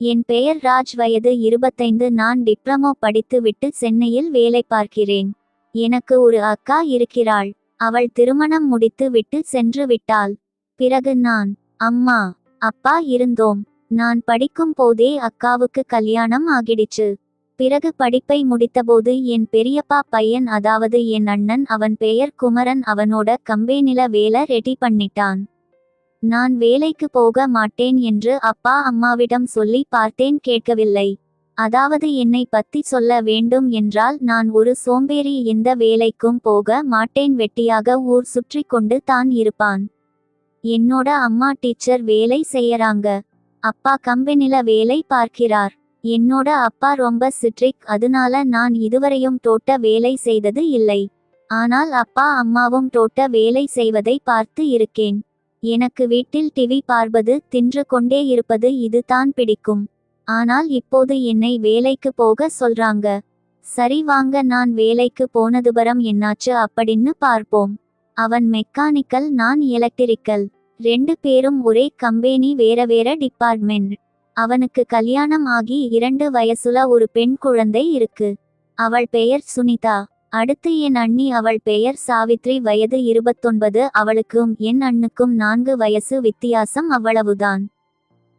என் பெயர் ராஜ் வயது இருபத்தைந்து. நான் டிப்ளமோ படித்து விட்டு சென்னையில் வேலை பார்க்கிறேன். எனக்கு ஒரு அக்கா இருக்கிறாள். அவள் திருமணம் முடித்து விட்டு சென்று விட்டாள். பிறகு நான் அம்மா அப்பா இருந்தோம். நான் படிக்கும் போதே அக்காவுக்கு கல்யாணம் ஆகிடுச்சு. பிறகு படிப்பை முடித்தபோது என் பெரியப்பா பையன் அதாவது என் அண்ணன் அவன் பெயர் குமரன் அவனோட கம்பெனில வேலை ரெடி பண்ணிட்டான். நான் வேலைக்கு போக மாட்டேன் என்று அப்பா அம்மாவிடம் சொல்லி பார்த்தேன் கேட்கவில்லை. அதாவது என்னை பத்தி சொல்ல வேண்டும் என்றால் நான் ஒரு சோம்பேறி எந்த வேலைக்கும் போக மாட்டேன் வெட்டியாக ஊர் சுற்றி கொண்டு தான் இருப்பான். என்னோட அம்மா டீச்சர் வேலை செய்யறாங்க. அப்பா கம்பெனில வேலை பார்க்கிறார். என்னோட அப்பா ரொம்ப சிட்ரிக் அதனால நான் இதுவரையும் தோட்ட வேலை செய்தது இல்லை. ஆனால் அப்பா அம்மாவும் தோட்ட வேலை செய்வதை பார்த்து இருக்கேன். எனக்கு வீட்டில் டிவி பார்ப்பது தின்று கொண்டே இருப்பது இதுதான் பிடிக்கும். ஆனால் இப்போது என்னை வேலைக்கு போக சொல்றாங்க. சரி வாங்க நான் வேலைக்கு போனதுபரம் என்னாச்சு அப்படின்னு பார்ப்போம். அவன் மெக்கானிக்கல் நான் எலக்ட்ரிக்கல். ரெண்டு பேரும் ஒரே கம்பெனி வேற வேற டிபார்ட்மெண்ட். அவனுக்கு கல்யாணம் ஆகி இரண்டு வயசுல ஒரு பெண் குழந்தை இருக்கு. அவள் பெயர் சுனிதா. அடுத்து என் அண்ணி அவள் பெயர் சாவித்ரி வயது இருபத்தொன்பது அவளுக்கும் என் அண்ணுக்கும் நான்கு வயசு வித்தியாசம் அவ்வளவுதான்.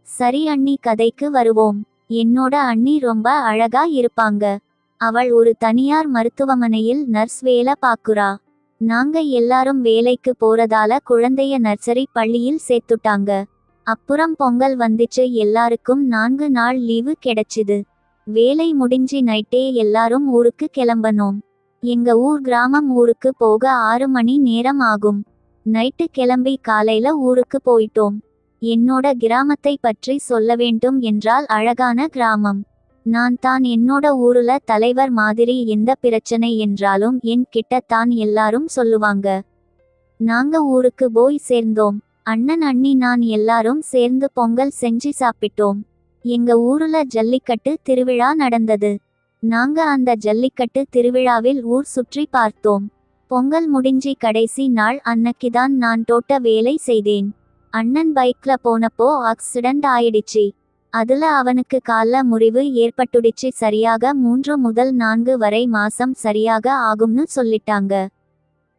சரி அண்ணி கதைக்கு வருவோம். என்னோட அண்ணி ரொம்ப அழகா இருப்பாங்க. அவள் ஒரு தனியார் மருத்துவமனையில் நர்ஸ் வேலை பாக்குறா நாங்க எல்லாரும் வேலைக்கு போறதால குழந்தைய நர்சரி பள்ளியில் சேர்த்துட்டாங்க. அப்புறம் பொங்கல் வந்துச்சு எல்லாருக்கும் நான்கு நாள் லீவு கிடைச்சிது. வேலை முடிஞ்சி நைட்டே எல்லாரும் ஊருக்கு கிளம்பனோம் எங்க ஊர் கிராமம் ஊருக்கு போக ஆறு மணி நேரம் ஆகும். நைட்டு கிளம்பி காலையில ஊருக்கு போயிட்டோம். என்னோட கிராமத்தை பற்றி சொல்ல வேண்டும் என்றால் அழகான கிராமம். நான் தான் என்னோட ஊருல தலைவர் மாதிரி எந்த பிரச்சனை என்றாலும் என் கிட்ட தான் எல்லாரும் சொல்லுவாங்க. நாங்க ஊருக்கு போய் சேர்ந்தோம். அண்ணன் அண்ணி நான் எல்லாரும் சேர்ந்து பொங்கல் செஞ்சு சாப்பிட்டோம். எங்க ஊருல ஜல்லிக்கட்டு திருவிழா நடந்தது. நாங்க அந்த ஜல்லிக்கட்டு திருவிழாவில் ஊர் சுற்றி பார்த்தோம். பொங்கல் முடிஞ்சி கடைசி நாள் அன்னைக்குதான் நான் தோட்ட வேலை செய்தேன். அண்ணன் பைக்ல போனப்போ ஆக்சிடென்ட் ஆயிடுச்சு. அதுல அவனுக்கு கால முறிவு ஏற்பட்டுடுச்சு. சரியாக மூன்று முதல் நான்கு வரை மாசம் சரியாக ஆகும்னு சொல்லிட்டாங்க.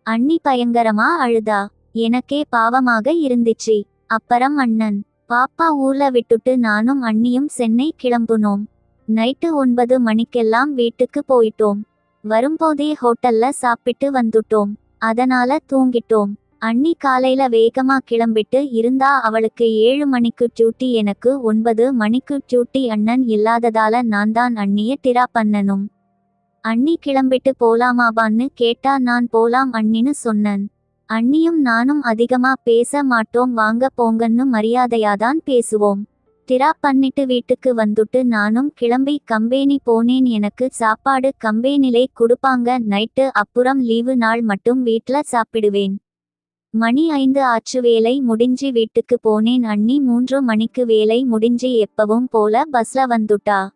அண்ணி பயங்கரமா அழுதா. எனக்கே பாவமாக இருந்துச்சு. அப்புறம் அண்ணன் பாப்பா ஊர்ல விட்டுட்டு நானும் அண்ணியும் சென்னை கிளம்புனோம். நைட்டு ஒன்பது மணிக்கெல்லாம் வீட்டுக்கு போயிட்டோம். வரும்போதே ஹோட்டல்ல சாப்பிட்டு வந்துட்டோம். அதனால தூங்கிட்டோம். அண்ணி காலையில வேகமா கிளம்பிட்டு இருந்தா அவளுக்கு ஏழு மணிக்கு டியூட்டி எனக்கு ஒன்பது மணிக்கு டியூட்டி அண்ணன் இல்லாததால நான் தான் அண்ணிய டிரா பண்ணனும் அண்ணி கிளம்பிட்டு போலாமாபான்னு கேட்டா நான் போலாம் அண்ணின்னு சொன்னேன். அண்ணியும் நானும் அதிகமா பேச மாட்டோம் வாங்க போங்கன்னு மரியாதையாதான் பேசுவோம். திரா பண்ணிட்டு வீட்டுக்கு வந்துட்டு நானும் கிளம்பி கம்பெனி போனேன். எனக்கு சாப்பாடு கம்பேனிலே கொடுப்பாங்க. நைட்டு அப்புறம் லீவு நாள் மட்டும் வீட்ல சாப்பிடுவேன். மணி ஐந்து ஆச்சு. வேலை முடிஞ்சு வீட்டுக்கு போனேன். அண்ணி மூன்று மணிக்கு வேலை முடிஞ்சு எப்பவும் போல பஸ்ல வந்துட்டா.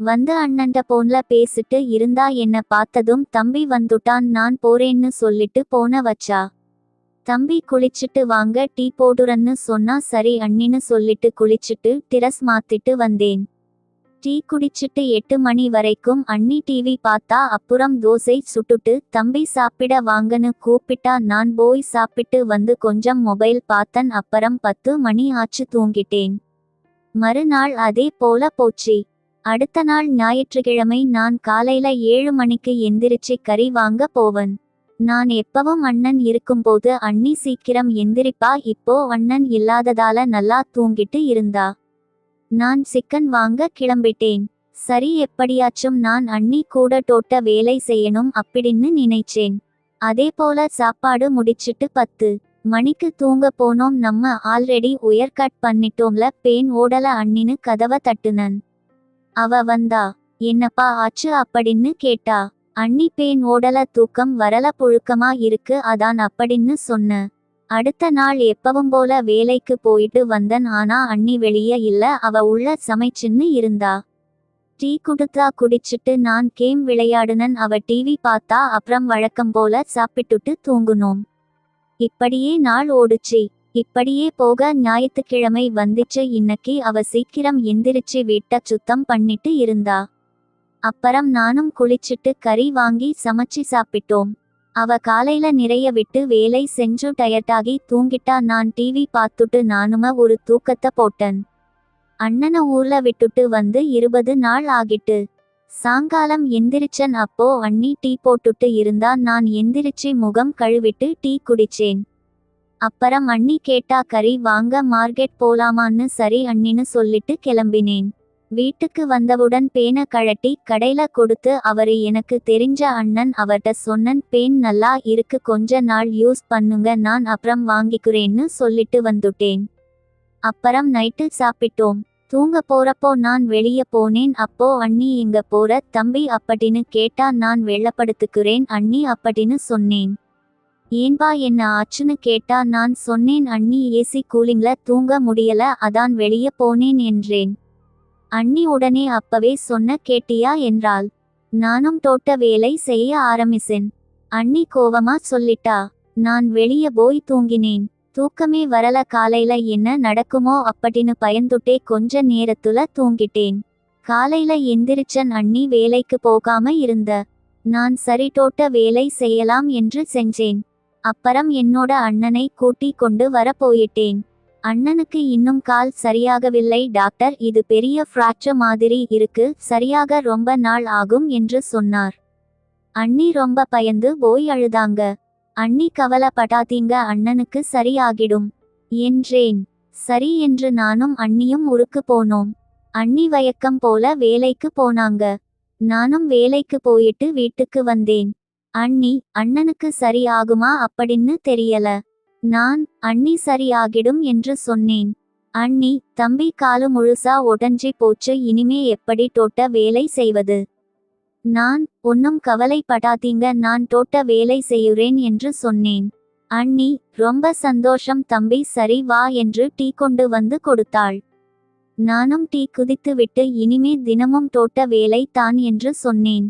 வந்து அண்ணன்ட போன்ல பேசிட்டு இருந்தா என்ன பார்த்ததும் தம்பி வந்துட்டான். நான் போறேன்னு சொல்லிட்டு போன வச்சா. தம்பி குளிச்சிட்டு வாங்க டீ போடுறன்னு சொன்னா சரி அண்ணின்னு சொல்லிட்டு குளிச்சிட்டு டிரஸ் மாத்திட்டு வந்தேன். டீ குடிச்சிட்டு எட்டு மணி வரைக்கும் அண்ணி டிவி பார்த்தா அப்புறம் தோசை சுட்டுட்டு தம்பி சாப்பிட வாங்கன்னு கூப்பிட்டா நான் போய் சாப்பிட்டு வந்து கொஞ்சம் மொபைல் பார்த்தன் அப்புறம் பத்து மணி ஆச்சு தூங்கிட்டேன். மறுநாள் அதே போல போச்சு. அடுத்த நாள் ஞாயிற்றுக்கிழமை நான் காலையில ஏழு மணிக்கு எந்திரிச்சு கறி வாங்க போவன். நான் எப்பவும் அண்ணன் இருக்கும்போது அண்ணி சீக்கிரம் எந்திரிப்பா. இப்போ அண்ணன் இல்லாததால நல்லா தூங்கிட்டு இருந்தா. நான் சிக்கன் வாங்க கிளம்பிட்டேன். சரி எப்படியாச்சும் நான் அண்ணி கூட தோட்ட வேலை செய்யணும் அப்படின்னு நினைச்சேன். அதே போல சாப்பாடு முடிச்சிட்டு பத்து மணிக்கு தூங்க போனோம். நம்ம ஆல்ரெடி உயர் கட் பண்ணிட்டோம்ல பேன் ஓடல அண்ணின்னு கதவை தட்டுனன். அவ வந்தா என்னப்பா ஆச்சு? அப்படின்னு கேட்டா அண்ணி பேன் ஓடல தூக்கம் வரல புழுக்கமா இருக்கு அதான் அப்படின்னு சொன்ன. அடுத்த நாள் எப்பவும் போல வேலைக்கு போயிட்டு வந்தன் ஆனா அண்ணி வெளிய இல்ல அவ உள்ள சமைச்சுன்னு இருந்தா. டீ குடுத்தா குடிச்சிட்டு நான் கேம் விளையாடுனன் அவ டிவி பார்த்தா அப்புறம் வழக்கம் போல சாப்பிட்டுட்டு தூங்குனோம். இப்படியே நாள் ஓடுச்சு. இப்படியே போக ஞாயிற்றுக்கிழமை வந்துச்சு இன்னைக்கு அவ சீக்கிரம் எந்திரிச்சு வீட்டை சுத்தம் பண்ணிட்டு இருந்தா. அப்புறம் நானும் குளிச்சிட்டு கறி வாங்கி சமைச்சு சாப்பிட்டோம். அவ காலையில நிறைய விட்டு வேலை செஞ்சு டயர்டாகி தூங்கிட்டா நான் டிவி பார்த்துட்டு நானும ஒரு தூக்கத்தை போட்டேன். அண்ணனை ஊர்ல விட்டுட்டு வந்து இருபது நாள் ஆகிட்டு. சாயங்காலம் எந்திரிச்சன் அப்போ அண்ணி டீ போட்டுட்டு இருந்தா நான் எந்திரிச்சு முகம் கழுவிட்டு டீ குடிச்சேன். அப்புறம் அண்ணி கேட்டா கறி வாங்க மார்க்கெட் போலாமான்னு சரி அண்ணின்னு சொல்லிட்டு கிளம்பினேன். வீட்டுக்கு வந்தவுடன் பேனை கழட்டி கடையில கொடுத்து அவரு எனக்கு தெரிஞ்ச அண்ணன் அவர்ட்ட சொன்னன். பேன் நல்லா இருக்கு. கொஞ்ச நாள் யூஸ் பண்ணுங்க. நான் அப்புறம் வாங்கிக்கிறேன்னு சொல்லிட்டு வந்துட்டேன். அப்புறம் நைட்டு சாப்பிட்டோம். தூங்க போறப்போ நான் வெளிய போனேன். அப்போ அண்ணி இங்க போற? தம்பி அப்படின்னு கேட்டா நான் வெள்ளப்படுத்துக்கிறேன் அண்ணி அப்படின்னு சொன்னேன். ஏன்பா என்ன ஆச்சுன்னு கேட்டா நான் சொன்னேன். அண்ணி ஏசி கூலிங்ல தூங்க முடியல. அதான் வெளிய போனேன் என்றேன். அண்ணி உடனே அப்பவே சொன்ன கேட்டியா? என்றாள். நானும் தோட்ட வேலை செய்ய ஆரம்பிச்சேன். அண்ணி கோவமா சொல்லிட்டா நான் வெளிய போய் தூங்கினேன். தூக்கமே வரல காலையில என்ன நடக்குமோ அப்படின்னு பயந்துட்டே கொஞ்ச நேரத்துல தூங்கிட்டேன். காலையில எந்திரிச்சன் அண்ணி வேலைக்கு போகாம இருந்த நான் சரி தோட்ட வேலை செய்யலாம் என்று செஞ்சேன். அப்புறம் என்னோட அண்ணனை கூட்டி கொண்டு வர போயிட்டேன். அண்ணனுக்கு இன்னும் கால் சரியாகவில்லை டாக்டர். இது பெரிய ஃப்ராக்சர் மாதிரி இருக்கு சரியாக ரொம்ப நாள் ஆகும் என்று சொன்னார். அண்ணி ரொம்ப பயந்து போய் அழுதாங்க. அண்ணி கவலைப்படாதீங்க அண்ணனுக்கு சரியாகிடும். என்றேன். சரி என்று நானும் அண்ணியும் உருக்கு போனோம். அண்ணி வயக்கம் போல வேலைக்கு போனாங்க. நானும் வேலைக்கு போயிட்டு வீட்டுக்கு வந்தேன். அண்ணி அண்ணனுக்கு சரி ஆகுமா அப்படின்னு தெரியல. நான் அண்ணி சரியாகிடும் என்று சொன்னேன். அண்ணி தம்பி காலு முழுசா உடஞ்சி போச்சு இனிமே எப்படி தோட்ட வேலை செய்வது? நான் ஒன்னும் கவலைப்படாதீங்க நான் தோட்ட வேலை செய்யுறேன் என்று சொன்னேன். அண்ணி ரொம்ப சந்தோஷம் தம்பி சரி வா என்று டீ கொண்டு வந்து கொடுத்தாள். நானும் டீ குதித்துவிட்டு இனிமே தினமும் தோட்ட வேலை தான் என்று சொன்னேன்.